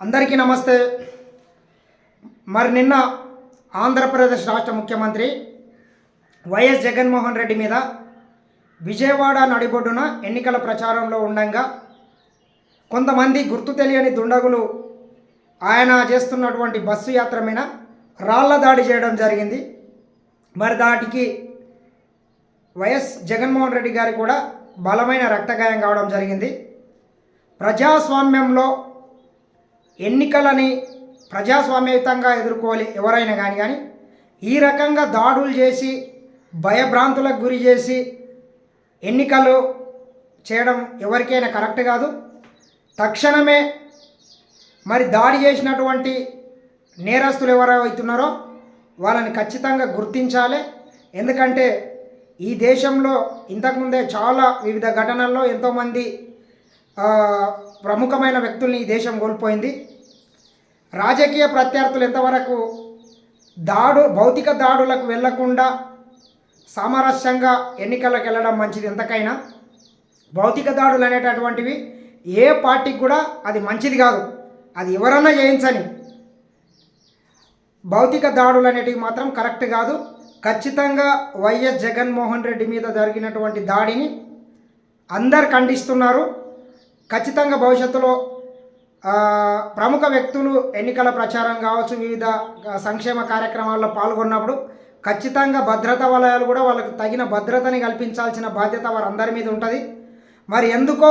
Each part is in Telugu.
అందరికీ నమస్తే. మరి నిన్న ఆంధ్రప్రదేశ్ రాష్ట్ర ముఖ్యమంత్రి వైఎస్ జగన్మోహన్ రెడ్డి మీద విజయవాడ నడిబొడ్డున ఎన్నికల ప్రచారంలో ఉండగా కొంతమంది గుర్తు తెలియని దుండగులు ఆయన చేస్తున్నటువంటి బస్సు యాత్ర మీద రాళ్ళ దాడి చేయడం జరిగింది. మరి దాటికి వైఎస్ జగన్మోహన్ రెడ్డి గారి కూడా బలమైన రక్తగాయం కావడం జరిగింది. ప్రజాస్వామ్యంలో ఎన్నికలని ప్రజాస్వామ్యయుతంగా ఎదుర్కోవాలి ఎవరైనా కానీ కానీ ఈ రకంగా దాడులు చేసి భయభ్రాంతులకు గురి చేసి ఎన్నికలు చేయడం ఎవరికైనా కరెక్ట్ కాదు. తక్షణమే మరి దాడి చేసినటువంటి నేరస్తులు ఎవరైతున్నారో వాళ్ళని ఖచ్చితంగా గుర్తించాలి. ఎందుకంటే ఈ దేశంలో ఇంతకుముందే చాలా వివిధ ఘటనల్లో ఎంతోమంది ప్రముఖమైన వ్యక్తుల్ని ఈ దేశం కోల్పోయింది. రాజకీయ ప్రత్యర్థులు ఎంతవరకు దాడు భౌతిక దాడులకు వెళ్ళకుండా సామరస్యంగా ఎన్నికలకు వెళ్ళడం మంచిది ఎంతకైనా. భౌతిక దాడులు అనేటటువంటివి ఏ పార్టీకి కూడా అది మంచిది కాదు. అది ఎవరన్నా చేయించని భౌతిక దాడులు అనేటివి మాత్రం కరెక్ట్ కాదు. ఖచ్చితంగా వైఎస్ జగన్మోహన్ రెడ్డి మీద జరిగినటువంటి దాడిని అందరు ఖండిస్తున్నారు. ఖచ్చితంగా భవిష్యత్తులో ప్రముఖ వ్యక్తులు ఎన్నికల ప్రచారం కావచ్చు వివిధ సంక్షేమ కార్యక్రమాల్లో పాల్గొన్నప్పుడు ఖచ్చితంగా భద్రతా వలయాలు కూడా వాళ్ళకు తగిన భద్రతని కల్పించాల్సిన బాధ్యత వారందరి మీద ఉంటుంది. మరి ఎందుకో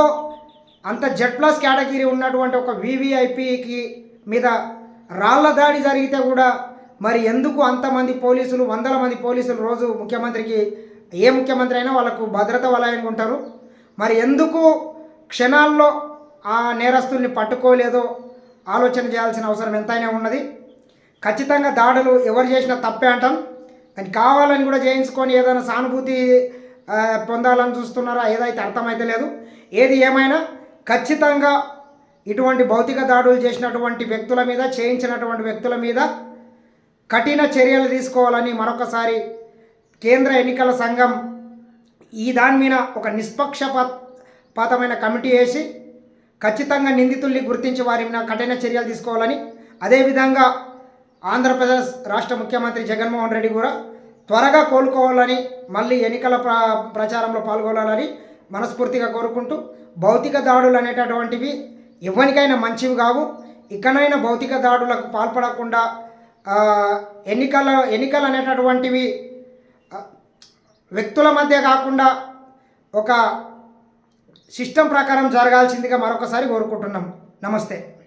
అంత జెడ్ ప్లస్ కేటగిరీ ఉన్నటువంటి ఒక వివిఐపికి మీద రాళ్ళ దాడి జరిగితే కూడా మరి ఎందుకు అంతమంది పోలీసులు వందల మంది పోలీసులు రోజు ముఖ్యమంత్రికి ఏ ముఖ్యమంత్రి అయినా వాళ్ళకు భద్రత వలయంగా ఉంటారు? మరి ఎందుకు క్షణాల్లో ఆ నేరస్తుల్ని పట్టుకోలేదో ఆలోచన చేయాల్సిన అవసరం ఎంతైనా ఉన్నది. ఖచ్చితంగా దాడులు ఎవరు చేసినా తప్పే అంటాం. కానీ కావాలని కూడా చేయించుకొని ఏదైనా సానుభూతి పొందాలని చూస్తున్నారా ఏదైతే అర్థమైతే లేదు. ఏది ఏమైనా ఖచ్చితంగా ఇటువంటి భౌతిక దాడులు చేసినటువంటి వ్యక్తుల మీద చేయించినటువంటి వ్యక్తుల మీద కఠిన చర్యలు తీసుకోవాలని మరొకసారి కేంద్ర ఎన్నికల సంఘం ఈ దాని మీద ఒక పాతమైన కమిటీ వేసి ఖచ్చితంగా నిందితుల్ని గుర్తించి వారి మీద కఠిన చర్యలు తీసుకోవాలని అదేవిధంగా ఆంధ్రప్రదేశ్ రాష్ట్ర ముఖ్యమంత్రి జగన్మోహన్ రెడ్డి కూడా త్వరగా కోలుకోవాలని మళ్ళీ ఎన్నికల ప్ర ప్రచారంలో పాల్గొనాలని మనస్ఫూర్తిగా కోరుకుంటూ భౌతిక దాడులు అనేటటువంటివి ఎవరికైనా మంచివి కావు. ఇకనైనా భౌతిక దాడులకు పాల్పడకుండా ఎన్నికల ఎన్నికలు అనేటటువంటివి వ్యక్తుల మధ్య కాకుండా ఒక సిస్టమ్ ప్రకారం జరగాల్సిందిగా మరొకసారి కోరుకుంటున్నాం. నమస్తే.